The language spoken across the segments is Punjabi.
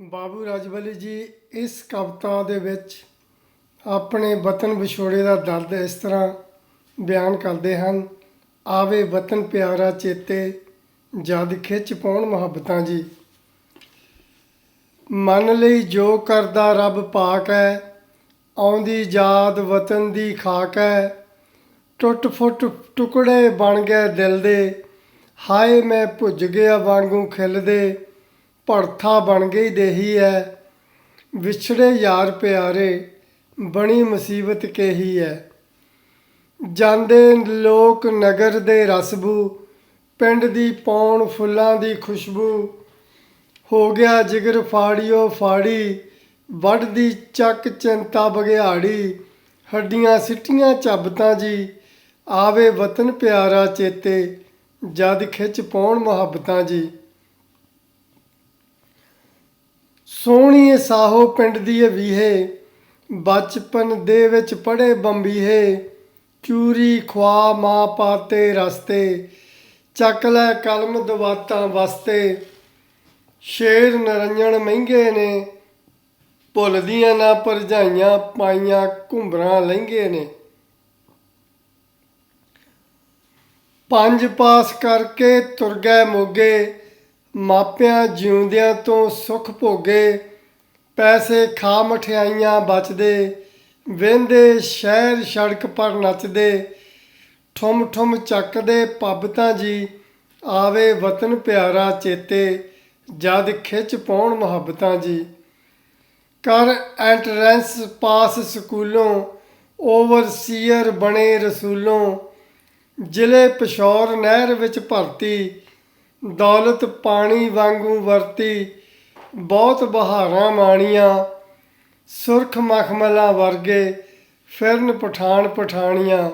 ਬਾਬੂ ਰਾਜਵਲੀ ਜੀ, ਇਸ ਕਵਿਤਾ ਦੇ ਵਿੱਚ ਆਪਣੇ ਵਤਨ ਵਿਛੋੜੇ ਦਾ ਦਰਦ ਇਸ ਤਰ੍ਹਾਂ ਬਿਆਨ ਕਰਦੇ ਹਨ, ਆਵੇ ਵਤਨ ਪਿਆਰਾ ਚੇਤੇ, ਜਦ ਖਿੱਚ ਪਾਉਣ ਮੁਹੱਬਤਾਂ ਜੀ। ਮਨ ਲਈ ਜੋ ਕਰਦਾ ਰੱਬ ਪਾਕ ਹੈ ਆਉਂਦੀ ਯਾਦ ਵਤਨ ਦੀ ਖਾਕ। ਹੈ ਟੁੱਟ ਫੁੱਟ ਟੁਕੜੇ ਬਣ ਗਏ ਦਿਲ ਦੇ, ਹਾਏ ਮੈਂ ਭੁੱਜ ਗਿਆ ਵਾਂਗੂ ਖਿਲਦੇ। ਭੜਥਾ ਬਣ ਗਈ ਦੇਹੀ ਹੈ ਵਿਛੜੇ ਯਾਰ ਪਿਆਰੇ, ਬਣੀ ਮੁਸੀਬਤ ਕੇਹੀ ਹੈ ਜਾਂਦੇ ਲੋਕ ਨਗਰ ਦੇ ਰਸਬੂ, ਪਿੰਡ ਦੀ ਪੌਣ ਫੁੱਲਾਂ ਦੀ ਖੁਸ਼ਬੂ। ਹੋ ਗਿਆ ਜਿਗਰ ਫਾੜਿਓ ਫਾੜੀ, ਵੱਢਦੀ ਚੱਕ ਚਿੰਤਾ ਬਗਿਆੜੀ ਹੱਡੀਆਂ ਸਿੱਟੀਆਂ ਚੱਬਤਾਂ ਜੀ, ਆਵੇ ਵਤਨ ਪਿਆਰਾ ਚੇਤੇ, ਜਦ ਖਿੱਚ ਪਾਉਣ ਮੁਹੱਬਤਾਂ ਜੀ। ਸੋਹਣੀ ਸਾਹੋ ਪਿੰਡ ਦੀ ਇਹ ਵੀਹੇ, ਬਚਪਨ ਦੇ ਵਿੱਚ ਪੜੇ ਬੰਬੀਹੇ, ਚੂਰੀ ਖਵਾ ਮਾਂ ਪਾਤੇ ਰਸਤੇ, ਚੱਕ ਲੈ ਕਲਮ ਦਵਾਤਾਂ ਵਸਤੇ, ਸ਼ੇਰ ਨਰੰਜਣ ਮਹਿੰਗੇ ਨੇ ਭੁੱਲਦੀਆਂ ਨਾ ਪਰਜਾਈਆਂ ਪਾਈਆਂ ਘੁੰਬਰਾਂ ਲਹਿੰਗੇ ਨੇ। ਪੰਜ ਪਾਸ ਕਰਕੇ ਤੁਰ ਗਏ ਮੋਗੇ ਮਾਪਿਆਂ ਜਿਉਂਦਿਆਂ ਤੋਂ ਸੁਖ ਭੋਗੇ, ਪੈਸੇ ਖਾ ਮਠਿਆਈਆਂ ਬਚਦੇ, ਵਹਿੰਦੇ ਸ਼ਹਿਰ ਸੜਕ ਪਰ ਨੱਚਦੇ, ਠੁਮ ਠੁਮ ਚੱਕਦੇ ਪੱਬ ਤਾਂ ਜੀ, ਆਵੇ ਵਤਨ ਪਿਆਰਾ ਚੇਤੇ, ਜਦ ਖਿੱਚ ਪਾਉਣ ਮੁਹੱਬਤਾਂ ਜੀ। ਕਰ ਐਂਟਰੈਂਸ ਪਾਸ ਸਕੂਲੋਂ, ਓਵਰਸੀਅਰ ਬਣੇ ਰਸੂਲੋਂ, ਜ਼ਿਲ੍ਹੇ ਪਿਸ਼ੌਰ ਨਹਿਰ ਵਿੱਚ ਭਰਤੀ ਦੌਲਤ ਪਾਣੀ ਵਾਂਗੂ ਵਰਤੀ, ਬਹੁਤ ਬਹਾਰਾਂ ਮਾਣੀਆਂ, ਸੁਰਖ ਮਖਮਲਾਂ ਵਰਗੇ ਫਿਰਨ ਪਠਾਨ ਪਠਾਣੀਆਂ।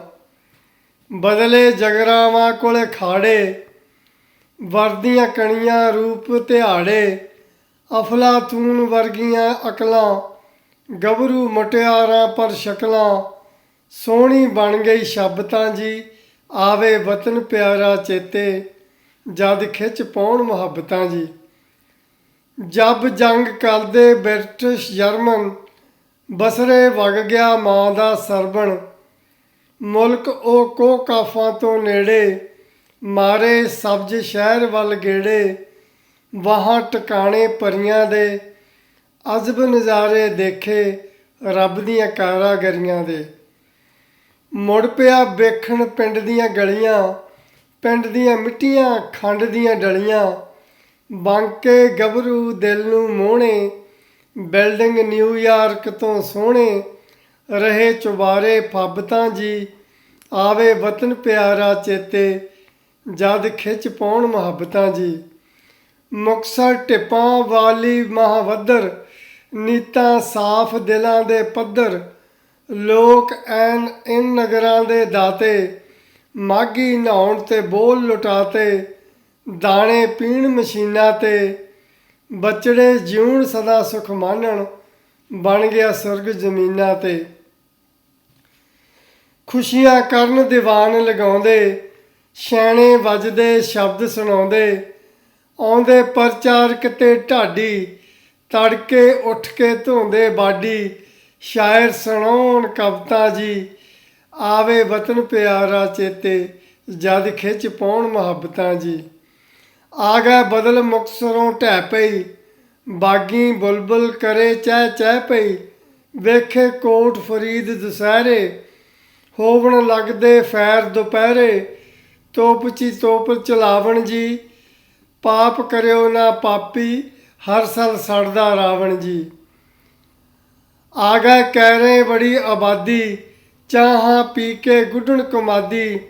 ਬਦਲੇ ਜਗਰਾਵਾਂ ਕੋਲੇ ਖਾੜੇ, ਵਰਦੀਆਂ ਕਣੀਆਂ ਰੂਪ ਤਿਹਾੜੇ, ਅਫਲਾਤੂਨ ਵਰਗੀਆਂ ਅਕਲਾਂ ਗਬਰੂ ਮਟਿਆਰਾਂ ਪਰ ਸ਼ਕਲਾਂ, ਸੋਹਣੀ ਬਣ ਗਈ ਸ਼ਬਦਾਂ ਜੀ, ਆਵੇ ਵਤਨ ਪਿਆਰਾ ਚੇਤੇ। ਜਦ ਖਿੱਚ ਪਾਉਣ ਮੁਹੱਬਤਾਂ ਜੀ। ਜਬ ਜੰਗ ਕਰਦੇ ਬ੍ਰਿਟਿਸ਼ ਜਰਮਨ ਬਸਰੇ ਵਗ ਗਿਆ ਮਾਂ ਦਾ ਸਰਬਣ। ਮੁਲਕ ਉਹ ਕੋ ਕਾਫਾਂ ਤੋਂ ਨੇੜੇ, ਮਾਰੇ ਸਬਜ਼ ਸ਼ਹਿਰ ਵੱਲ ਗੇੜੇ। ਵਾਹਾਂ ਟਿਕਾਣੇ ਪਰੀਆਂ ਦੇ, ਅਜ਼ਬ ਨਜ਼ਾਰੇ ਦੇਖੇ ਰੱਬ ਦੀਆਂ ਕਾਰਾਗਰੀਆਂ ਦੇ। ਮੁੜ ਪਿਆ ਵੇਖਣ ਪਿੰਡ ਦੀਆਂ ਗਲੀਆਂ ਪਿੰਡ ਦੀਆਂ ਮਿੱਟੀਆਂ, ਖੰਡ ਦੀਆਂ ਡਲੀਆਂ, ਬਾਂਕੇ ਗੱਭਰੂ ਦਿਲ ਨੂੰ ਮੋਹਣੇ, ਬਿਲਡਿੰਗ ਨਿਊਯਾਰਕ ਤੋਂ ਸੋਹਣੇ, ਰਹੇ ਚੁਬਾਰੇ ਫੱਬਤਾਂ ਜੀ, ਆਵੇ ਵਤਨ ਪਿਆਰਾ ਚੇਤੇ, ਜਦ ਖਿੱਚ ਪਾਉਣ ਮੁਹੱਬਤਾਂ ਜੀ। ਮੁਕਸਰ ਟਿਪਾਂ ਵਾਲੀ ਮਹਾਵੱਦਰ, ਨੀਤਾਂ ਸਾਫ਼ ਦਿਲਾਂ ਦੇ ਪੱਧਰ, ਲੋਕ ਐਨ ਇਨ ਨਗਰਾਂ ਦੇ ਦਾਤੇ ਮਾਗੀ ਨਹਾਉਣ ਤੇ ਬੋਲ ਲੁਟਾਤੇ, ਦਾਣੇ ਪੀਣ ਮਸ਼ੀਨਾਂ ਤੇ, ਬਚੜੇ ਜਿਉਣ ਸਦਾ ਸੁਖ ਮਾਨਣ, ਬਣ ਗਿਆ ਸੁਰਗ ਜ਼ਮੀਨਾਂ ਤੇ। ਖੁਸ਼ੀਆਂ ਕਰਨ ਦੀਵਾਨ ਲਗਾਉਂਦੇ ਸੈਣੇ ਵੱਜਦੇ ਸ਼ਬਦ ਸੁਣਾਉਂਦੇ, ਆਉਂਦੇ ਪ੍ਰਚਾਰਕ ਤੇ ਢਾਡੀ, ਤੜਕੇ ਉੱਠ ਕੇ ਧੋਂਦੇ ਬਾਡੀ, ਸ਼ਾਇਰ ਸੁਣਾਉਣ ਕਵਤਾ ਜੀ ਆਵੇ ਵਤਨ ਪਿਆਰਾ ਚੇਤੇ, ਜਦ ਖਿੱਚ ਪਾਉਣ ਮੁਹੱਬਤਾਂ ਜੀ। ਆ ਗਏ ਬਦਲ ਮੁਕਸਰੋਂ ਢਹਿ ਪਈ, ਬਾਗੀ ਬੁਲਬੁਲ ਕਰੇ ਚਹਿ ਚਹਿ ਪਈ। ਵੇਖੇ ਕੋਟ ਫਰੀਦ ਦੁਸਹਿਰੇ, ਹੋਵਣ ਲੱਗਦੇ ਫੈਰ ਦੁਪਹਿਰੇ। ਤੋਪ ਚੀ ਤੋਪ ਚਲਾਵਣ ਜੀ, ਪਾਪ ਕਰਿਓ ਨਾ ਪਾਪੀ, ਹਰ ਸਾਲ ਸੜਦਾ ਰਾਵਣ ਜੀ। ਆ ਗਏ ਕਹਿ ਰਹੇ ਬੜੀ ਆਬਾਦੀ ਚਾਹਾਂ ਪੀ ਕੇ ਗੁੱਡਣ ਕਮਾਦੀ।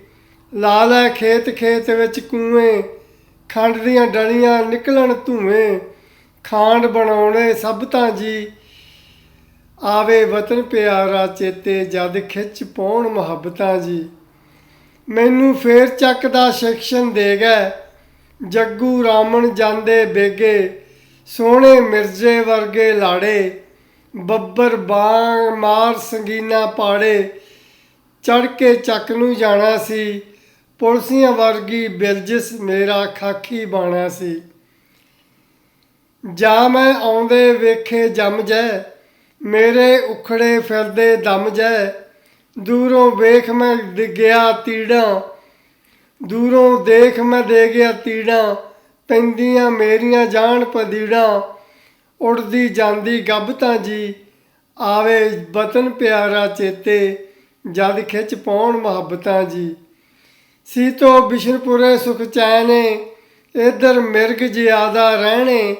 ਲਾ ਲੈ ਖੇਤ ਖੇਤ ਵਿੱਚ ਕੂਏ ਖੰਡ ਦੀਆਂ ਡਲੀਆਂ ਨਿਕਲਣ ਧੂਏ। ਖਾਂਡ ਬਣਾਉਣੇ ਸਭ ਤਾਂ ਜੀ। ਆਵੇ ਵਤਨ ਪਿਆਰਾ ਚੇਤੇ ਜਦ ਖਿੱਚ ਪਾਉਣ ਮੁਹੱਬਤਾਂ ਜੀ। ਮੈਨੂੰ ਫੇਰ ਚੱਕ ਦਾ ਸੈਕਸ਼ਨ ਦੇ ਗਏ ਜੱਗੂ ਰਾਮਣ ਜਾਂਦੇ ਬੇਗੇ। ਸੋਹਣੇ ਮਿਰਜ਼ੇ ਵਰਗੇ ਲਾੜੇ। ਬੱਬਰ ਬਾਗ ਮਾਰ ਸੰਗੀਨਾ ਪਾੜੇ। ਚੜ ਕੇ ਚੱਕ ਨੂੰ ਜਾਣਾ ਸੀ। ਪੁਲਸੀਆਂ ਵਰਗੀ ਬਿਲਜਿਸ ਮੇਰਾ ਖਾਕੀ ਬਾਣਾ ਸੀ। ਜਾ ਮੈਂ ਆਉਂਦੇ ਵੇਖੇ ਜਮ ਜੈ, ਮੇਰੇ ਉਖੜੇ ਫਿਰਦੇ ਦਮ ਜੈ। ਦੂਰੋਂ ਵੇਖ ਮੈਂ ਦ- ਗਿਆ ਤੀੜਾਂ, ਦੂਰੋਂ ਦੇਖ ਮੈਂ ਦੇ ਗਿਆ ਤੀੜਾਂ, ਪੈਂਦੀਆਂ ਮੇਰੀਆਂ ਜਾਣ ਪਦੀੜਾਂ। ਉੜਦੀ ਜਾਂਦੀ ਗੱਭ ਤਾਂ ਜੀ, ਆਵੇ ਵਤਨ ਪਿਆਰਾ ਚੇਤੇ। ਜਦ ਖਿੱਚ ਪਾਉਣ ਮੁਹੱਬਤਾਂ ਜੀ। ਸੀਤੋ ਬਿਸ਼ਨਪੁਰੇ ਸੁਖ ਚੈਨੇ ਇਧਰ ਮਿਰਗ ਜ਼ਿਆਦਾ ਰਹਿਣੇ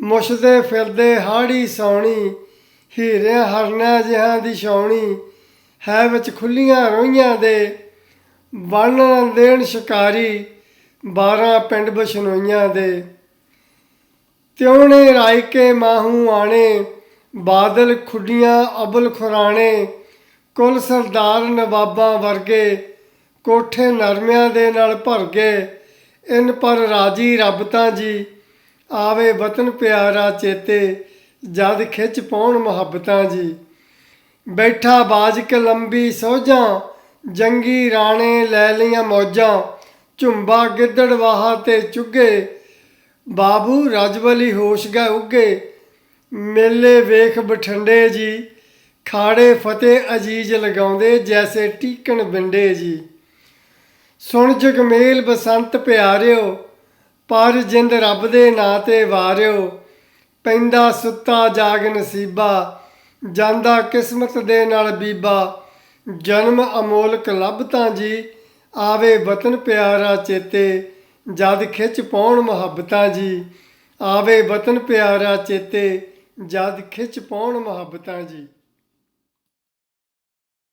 ਮੁਸ਼ਦੇ ਫਿਰਦੇ ਹਾੜੀ ਸੌਣੀ ਹੀਰਿਆਂ ਹਰਨਾ ਜਿਹਾਂ ਦੀ ਛਾਉਣੀ, ਹੈ ਵਿੱਚ ਖੁੱਲੀਆਂ ਰੋਈਆਂ ਦੇ, ਬੰਨ ਦੇਣ ਸ਼ਿਕਾਰੀ 12 ਪਿੰਡ ਬਸ਼ਨੋਈਆਂ ਦੇ। ਤਿਉਣੇ ਰਾਇਕੇ ਮਾਹੂ ਆਣੇ, ਬਾਦਲ ਖੁੱਡੀਆਂ ਅਬਲ ਖੁਰਾਣੇ ਕੁਲ ਸਰਦਾਰ ਨਵਾਬਾਂ ਵਰਗੇ ਕੋਠੇ ਨਰਮਿਆਂ ਦੇ ਨਾਲ ਭਰ ਗਏ ਇਨ ਪਰ ਰਾਜੀ ਰੱਬ ਤਾਂ ਜੀ, ਆਵੇ ਵਤਨ ਪਿਆਰਾ ਚੇਤੇ, ਜਦ ਖਿੱਚ ਪਾਉਣ ਮੁਹੱਬਤਾਂ ਜੀ। ਬੈਠਾ ਬਾਜ ਕੇ ਲੰਬੀ ਸੋਝਾਂ, ਜੰਗੀ ਰਾਣੇ ਲੈ ਲਈਆਂ ਮੌਜਾਂ, ਝੁੰਬਾ ਗਿੱਦੜ ਵਾਹਾ ਤੇ ਚੁੱਗੇ, ਬਾਬੂ ਰਜਵਲੀ ਹੋਸ਼ ਗਏ ਉੱਗੇ, ਮੇਲੇ ਵੇਖ ਬਠੰਡੇ ਜੀ। ਖਾੜੇ ਫਤਿਹ ਅਜੀਜ਼ ਲਗਾਉਂਦੇ ਜੈਸੇ ਟੀਕਣ ਬਿੰਡੇ ਜੀ। ਸੁਣ ਜਗਮੇਲ ਬਸੰਤ ਪਿਆਰਿਓ, ਪਰ ਜਿੰਦ ਰੱਬ ਦੇ ਨਾਂ ਤੇ ਵਾਰਿਓ। ਪੈਂਦਾ ਸੁੱਤਾ ਜਾਗ ਨਸੀਬਾ, ਜਾਂਦਾ ਕਿਸਮਤ ਦੇ ਨਾਲ ਬੀਬਾ। ਜਨਮ ਅਮੋਲਕ ਲੱਭ ਜੀ, ਆਵੇ ਵਤਨ ਪਿਆਰਾ ਚੇਤੇ। ਜਦ ਖਿੱਚ ਪਾਉਣ ਮੁਹੱਬਤਾਂ ਜੀ, ਆਵੇ ਵਤਨ ਪਿਆਰਾ ਚੇਤੇ। ਜਦ ਖਿੱਚ ਪਾਉਣ ਮੁਹੱਬਤਾਂ ਜੀ।